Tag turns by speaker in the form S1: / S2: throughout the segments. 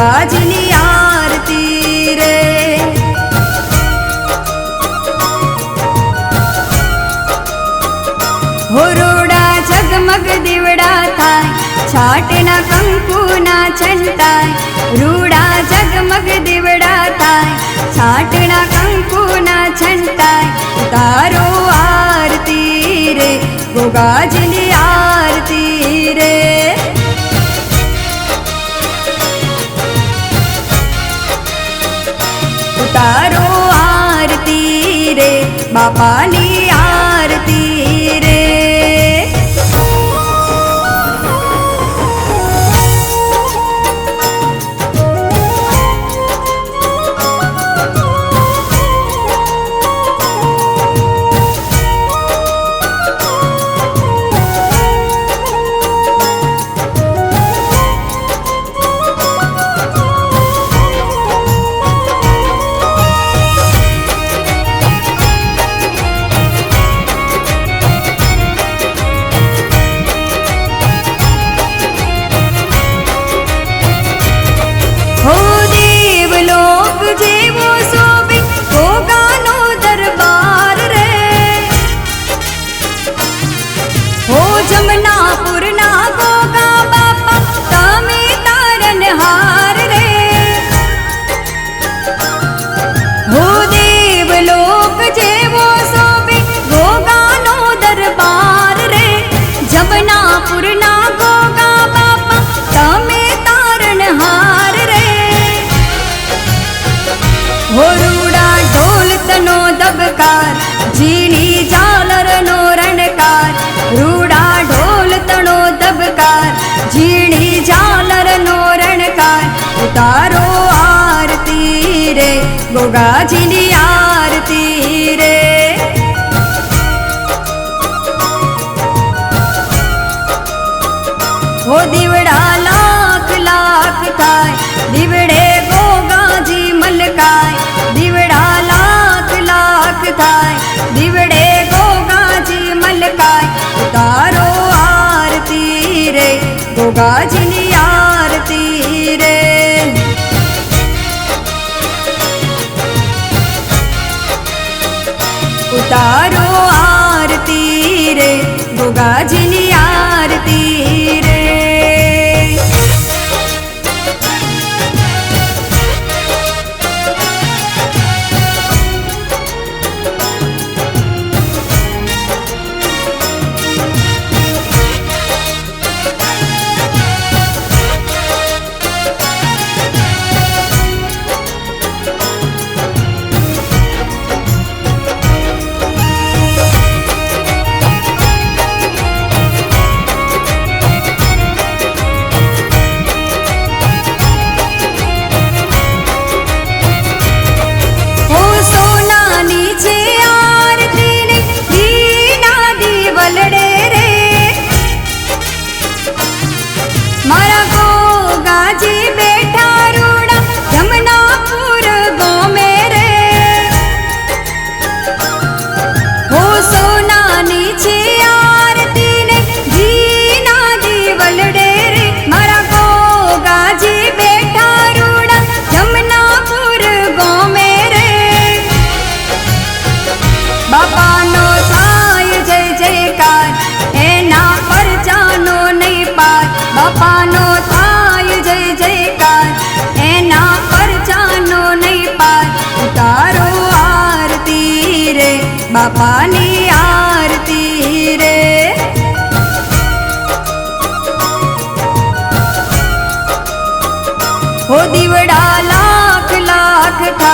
S1: કાજની આરતી રે. હોરોડા ઝગમગ દીવડા થાય છાટના કંકુના છંટાય. તારો આરતી રે બાપાની গাজী तारो आरती ीर भोगाजी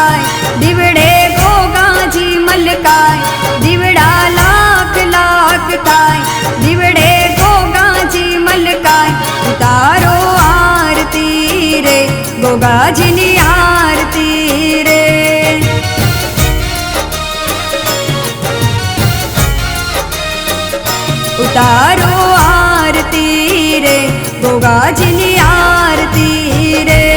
S1: મલકાય દીવડે ગોગાજી મલકાય દીવડા લાખ લાખ થાય દીવડે ગોગાજી મલકાય ઉતારો આરતી રે ગોગાજીની આરતી રે ઉતારો આરતી રે ગોગાજીની આરતી રે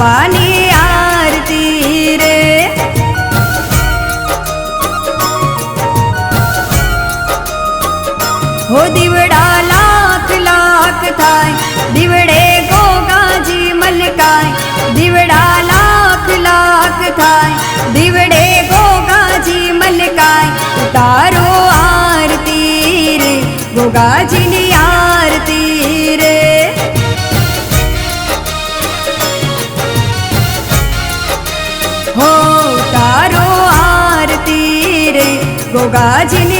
S1: બાપાની ગોગાજીની આરતી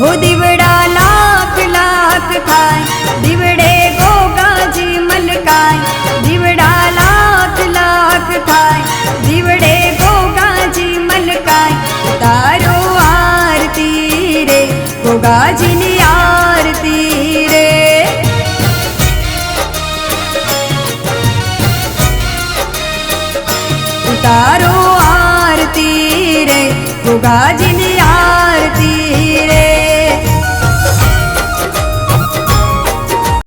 S1: હો દીવડા લાખ લાખ થાય